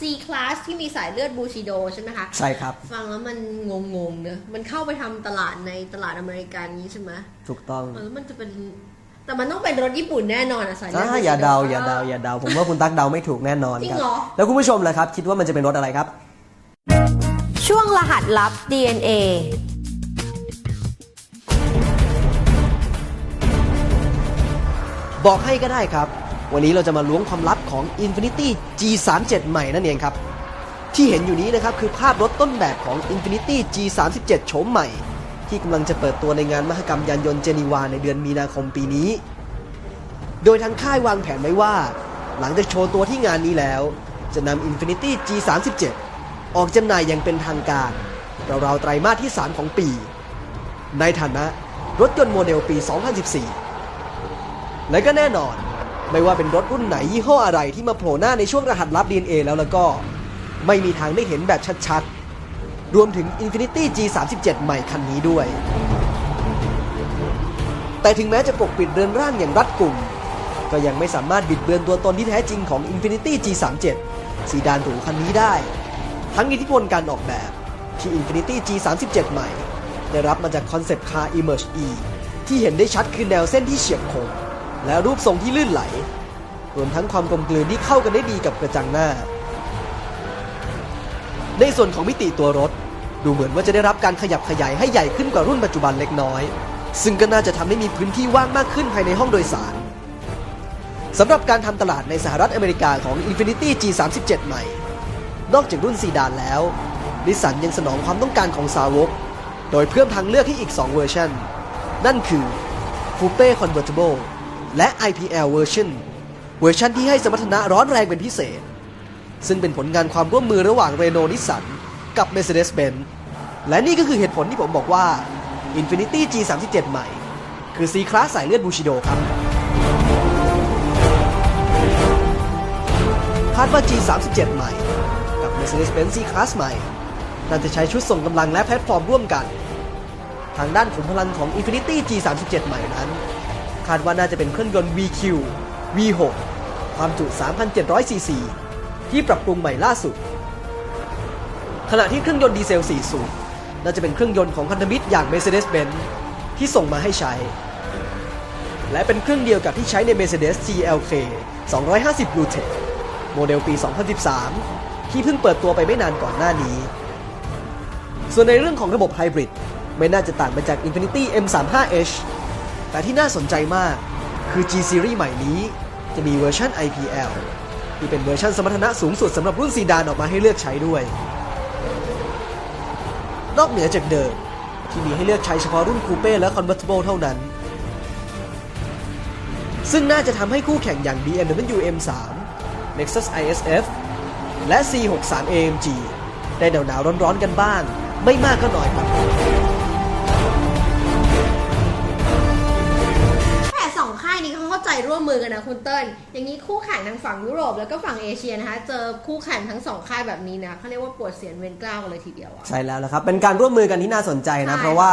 C class ที่มีสายเลือดบูชิโดใช่ไหมคะ ใช่ครับ ฟังแล้วมันงงๆเนอะมันเข้าไปทำตลาดในตลาดอเมริกันนี้ใช่ไหมถูกต้องเออแล้วมันจะเป็น แต่มันต้องเป็นรถญี่ปุ่นแน่นอนอะสายเลือด อ่า Bushido อย่าเดาอย่าเดาอย่าเดาผมว่าคุณตั๊กเดาไม่ถูกแน่นอนจริงครับ เหรอ แล้วคุณผู้ชมล่ะครับ คิดว่ามันจะเป็นรถอะไรครับ ช่วงรหัสลับ DNA บอกให้ก็ได้ครับ วันนี้เราจะมาล้วงความลับของ Infinity G37 ใหม่นั่นเองครับ ที่เห็นอยู่นี้นะครับคือภาพรถต้นแบบของ Infinity G37 โฉมใหม่ ที่กำลังจะเปิดตัวในงานมหกรรมยานยนต์เจนีวาในเดือนมีนาคมปีนี้ โดยทางค่ายวางแผนไว้ว่า หลังจากโชว์ตัวที่งานนี้แล้ว จะนำ Infinity G37 ออกจำหน่ายอย่างเป็นทางการราวๆไตรมาสที่ 3 ของปี ในฐานะรถยนต์โมเดลปี 2014 และก็แน่นอน ไม่ว่าเป็นรถรุ่นไหนยี่ห้ออะไรที่มาโผล่หน้าในช่วงรหัสลับ DNA แล้วแล้วก็ ไม่มีทางได้เห็นแบบชัดๆ รวมถึง Infinity G37 ใหม่คันนี้ด้วย แต่ถึงแม้จะปกปิดเรือนร่างอย่างรัดกุม ก็ยังไม่สามารถบิดเบือนตัวตนที่แท้จริงของ Infinity G37 สีดานหรูคันนี้ได้ ทั้งอิทธิพลการออกแบบที่ Infinity G37 ใหม่ ได้รับมาจากคอนเซปต์ Car Emerge E ที่เห็นได้ชัดคือแนวเส้นที่เฉียบคม และรูปทรงที่ลื่นไหล รวมทั้งความกลมกลืนที่เข้ากันได้ดีกับกระจังหน้า ในส่วนของมิติตัวรถ ดูเหมือนว่าจะได้รับการขยับขยายให้ใหญ่ขึ้นกว่ารุ่นปัจจุบันเล็กน้อย ซึ่งก็น่าจะทำให้มีพื้นที่ว่างมากขึ้นภายในห้องโดยสารสำหรับการทำตลาดในสหรัฐอเมริกาของ Infinity G37 ใหม่ นอกจากรุ่นซีดานแล้วนิสสันยังสนองความต้องการของสาวก โดยเพิ่มทางเลือกให้อีก 2 เวอร์ชัน นั่นคือ Coupe Convertible และ IPL Version เวอร์ชันที่ให้สมรรถนะร้อนแรงเป็นพิเศษ ซึ่งเป็นผลงานความร่วมมือระหว่างเรโนนิสสันกับ Mercedes-Benz และนี่ก็คือเหตุผลที่ผมบอกว่า Infinity G37 ใหม่ คือ C Class สายเลือดบูชิโดครับคาดว่า G37 ใหม่ กับ Mercedes-Benz C-Class ใหม่ น่าจะใช้ชุดส่งกำลังและแพลตฟอร์มร่วมกัน ทางด้านขุมพลังของ Infinity G37 ใหม่นั้นาดว่าน่าจะเป็นเครื่องยนต์ VQ V6 ความจุ 3,700 ซีซี ที่ปรับปรุงใหม่ล่าสุด ขณะที่เครื่องยนต์ดีเซล 4 สูบน่าจะเป็นเครื่องยนต์ของพันธมิตรอย่าง Mercedes-Benz ที่ส่งมาให้ใช้ และเป็นเครื่องเดียวกับที่ใช้ใน Mercedes GLK 250 Blue Tech โมเดลปี 2013 ที่เพิ่งเปิดตัวไปไม่นานก่อนหน้านี้ ส่วนในเรื่องของระบบไฮบริดไม่น่าจะต่างไปจาก Infinity M35H แต่ที่น่าสนใจมากคือ G Series ใหม่นี้ จะมีเวอร์ชัน IPL ที่เป็นเวอร์ชันสมรรถนะสูงสุดสำหรับรุ่นซีดานออกมาให้เลือกใช้ด้วย นอกเหนือจากเดิมที่มีให้เลือกใช้เฉพาะรุ่นคูเป้และ Convertible เท่านั้น ซึ่งน่าจะทำให้คู่แข่งอย่าง BMW M3 Lexus ISF และ C63 AMG ได้หนาวๆร้อนๆกันบ้าง ไม่มากก็น้อยครับ มมือกันนะคุณเติ้ลอย่างนี้คู่แข่งทางฝั่งยุโรปแล้วก็ฝั่งเอเชียนะคะ เจอคู่แข่งทั้งสองค่ายแบบนี้นะเขาเรียกว่าปวดเสียนเวนกล้าวกันเลยทีเดียวอะใช่แล้วละครับเป็นการร่วมมือกันที่น่าสนใจนะใช่เพราะว่า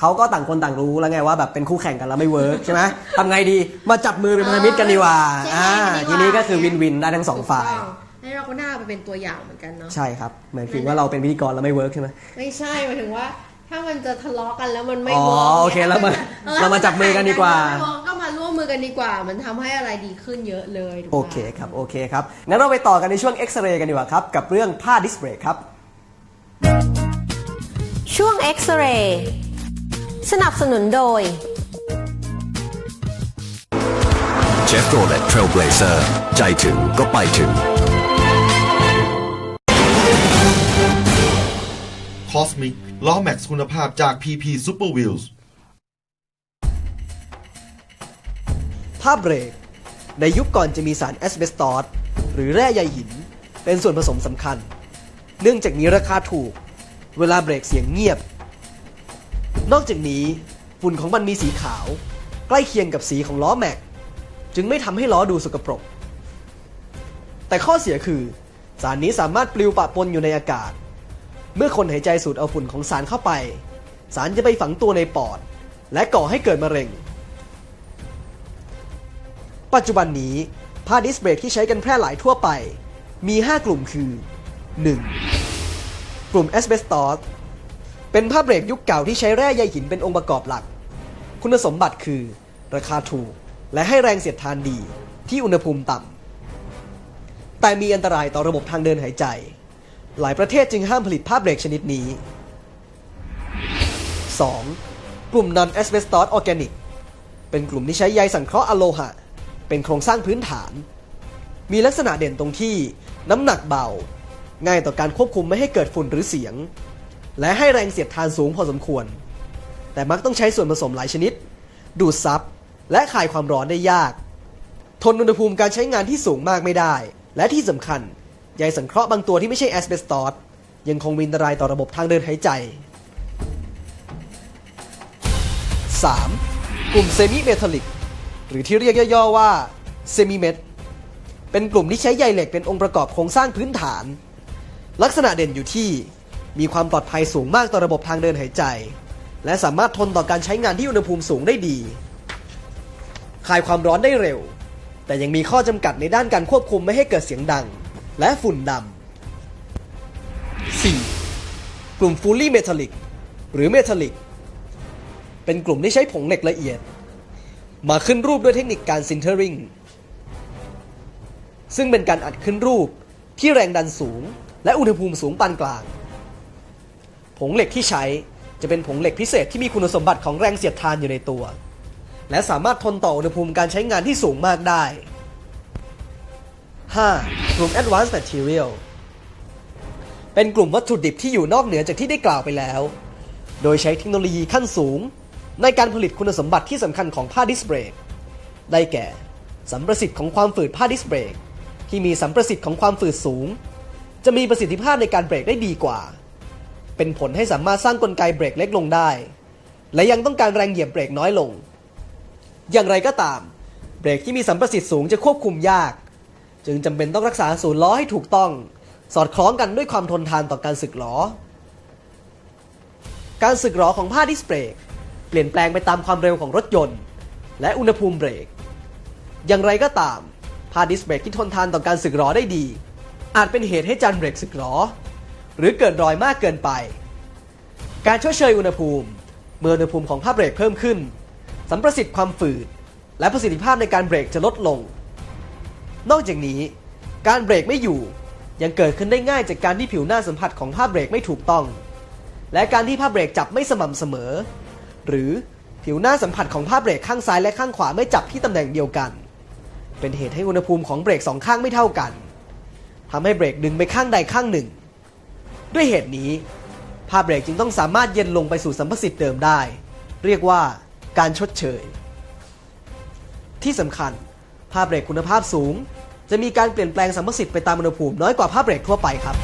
เขาก็ต่างคนต่างรู้แล้วไงว่าแบบเป็นคู่แข่งกันแล้วไม่เวิร์กใช่ไหมทำไงดีมาจับมือเป็นพันธมิตรกันดีกว่าใช่อ่าใช่ทีนี้ก็คือวินวินได้ทั้งสองฝ่ายถูกต้องแล้วเราก็น่าไปเป็นตัวอย่างเหมือนกันเนาะใช่ครับเหมือนถึงว่าเราเป็นพิธีกรแล้วไม่เวิร์กใช่ไหมไม่ใช่หมายถึงว่าถ้ามันจะทะเลาะกันแล้วมันไม่อ๋อวิร์กโอเคแล้วมาออเรามาจับมือกันดีกว่าไม่เร์ก็มาร่วมมือกันดีกว่า มันทำให้อะไรดีขึ้นเยอะเลยถูกปะ โอเคครับ โอเคครับ งั้นเราไปต่อกันในช่วงเอ็กซเรย์กันดีกว่าครับ กับเรื่องผ้าดิสเบรกครับ ช่วง X-ray สนับสนุนโดย Chevrolet Trailblazer ใจถึงก็ไปถึง Cosmic ล้อแม็กซ์คุณภาพจาก PP Super Wheels ผ้าเบรก ในยุคก่อนจะมีสารแอสเบสตอสหรือแร่ใยหิน เป็นส่วนผสมสำคัญ เนื่องจากมีราคาถูก เวลาเบรกเสียงเงียบ นอกจากนี้ฝุ่นของมันมีสีขาว ใกล้เคียงกับสีของล้อแม็ก จึงไม่ทำให้ล้อดูสกปรก แต่ข้อเสียคือ สารนี้สามารถปลิวปะปนอยู่ในอากาศ เมื่อคนหายใจสูดเอาฝุ่นของสารเข้าไป สารจะไปฝังตัวในปอด และก่อให้เกิดมะเร็ง ปัจจุบันนี้ผ้าดิสเบรกที่ใช้กันแพร่หลายทั่วไป มี 5 กลุ่มคือ 1. กลุ่มแอสเบสตอสเป็นผ้าเบรกยุคเก่าที่ใช้แร่ใยหินเป็นองค์ประกอบหลัก คุณสมบัติคือ ราคาถูก และให้แรงเสียดทานดีที่อุณหภูมิต่ำแต่มีอันตรายต่อระบบทางเดินหายใจ หลายประเทศจึงห้ามผลิตผ้าเบรกชนิดนี้ 2. กลุ่ม non asbestos organic เป็นกลุ่มที่ใช้ใยสังเคราะห์อะโลหะ เป็นโครงสร้างพื้นฐาน มีลักษณะเด่นตรงที่ น้ำหนักเบา ง่ายต่อการควบคุมไม่ให้เกิดฝุ่นหรือเสียง และให้แรงเสียดทานสูงพอสมควร แต่มักต้องใช้ส่วนผสมหลายชนิด ดูดซับและคายความร้อนได้ยาก ทนอุณหภูมิการใช้งานที่สูงมากไม่ได้ และที่สำคัญใยสังเคราะห์บางตัวที่ไม่ใช่แอสเบสตอสยังคงมีอันตรายต่อระบบทางเดินหายใจ 3. กลุ่มเซมิเมทัลลิก หรือที่เรียกย่อๆว่าเซมิเมทเป็นกลุ่มที่ใช้ใยเหล็กเป็นองค์ประกอบโครงสร้างพื้นฐาน ลักษณะเด่นอยู่ที่มีความปลอดภัยสูงมากต่อระบบทางเดินหายใจ และสามารถทนต่อการใช้งานที่อุณหภูมิสูงได้ดีคายความร้อนได้เร็ว แต่ยังมีข้อจำกัดในด้านการควบคุมไม่ให้เกิดเสียงดัง และฝุ่นดำ 4. กลุ่มฟูลี่เมทัลลิกหรือเมทัลลิกเป็นกลุ่มที่ใช้ผงเหล็กละเอียด มาขึ้นรูปด้วยเทคนิคการซินเทอริงซึ่งเป็นการอัดขึ้นรูปที่แรงดันสูง และอุณหภูมิสูงปานกลาง ผงเหล็กที่ใช้จะเป็นผงเหล็กพิเศษที่มีคุณสมบัติของแรงเสียดทานอยู่ในตัว และสามารถทนต่ออุณหภูมิการใช้งานที่สูงมากได้ 5. กลุ่ม Advanced Material เป็นกลุ่มวัตถุดิบที่อยู่นอกเหนือจากที่ได้กล่าวไปแล้ว โดยใช้เทคโนโลยีขั้นสูง ในการผลิตคุณสมบัติที่สำคัญของผ้าดิสเบรก ได้แก่ สัมประสิทธิ์ของความฝืดผ้าดิสเบรก ที่มีสัมประสิทธิ์ของความฝืดสูง จะมีประสิทธิภาพในการเบรกได้ดีกว่า เป็นผลให้สามารถสร้างกลไกเบรกเล็กลงได้ และยังต้องการแรงเหยียบเบรกน้อยลง อย่างไรก็ตาม เบรกที่มีสัมประสิทธิ์สูงจะควบคุมยาก จึงจำเป็นต้องรักษาศูนย์ล้อให้ถูกต้อง สอดคล้องกันด้วยความทนทานต่อการสึกล้อ การสึกล้อของผ้าดิสเบรก ปลี่ยนแปลงไปตามความเร็วของรถยนต์ และอุณหภูมิเบรก อย่างไรก็ตามผ้าดิสเบรกที่ทนทานต่อการสึกล้อได้ดี อาจเป็นเหตุให้จานเบรกสึกล้อหรือเกิดรอยมากเกินไป การชดเชยอุณหภูมิ เมื่ออุณหภูมิของผ้าเบรกเพิ่มขึ้น สัมประสิทธิ์ความฝืด และประสิทธิภาพในการเบรกจะลดลง นอกจากนี้ การเบรกไม่อยู่ยังเกิดขึ้นได้ง่ายจากการที่ผิวหน้าสัมผัสของผ้าเบรกไม่ถูกต้อง และการที่ผ้าเบรกจับไม่สม่ำเสมอ หรือผิวหน้าสัมผัสของผ้าเบรกข้างซ้ายและข้างขวาไม่จับที่ตำแหน่งเดียวกัน เป็นเหตุให้อุณหภูมิของเบรกสองข้างไม่เท่ากันทำให้เบรกดึงไปข้างใดข้างหนึ่ง ด้วยเหตุนี้ผ้าเบรกจึงต้องสามารถเย็นลงไปสู่สัมประสิทธิ์เดิมได้ เรียกว่าการชดเชย ที่สำคัญผ้าเบรกคุณภาพสูง จะมีการเปลี่ยนแปลงสัมประสิทธิ์ไปตามอุณหภูมิน้อยกว่าผ้าเบรกทั่วไปครับ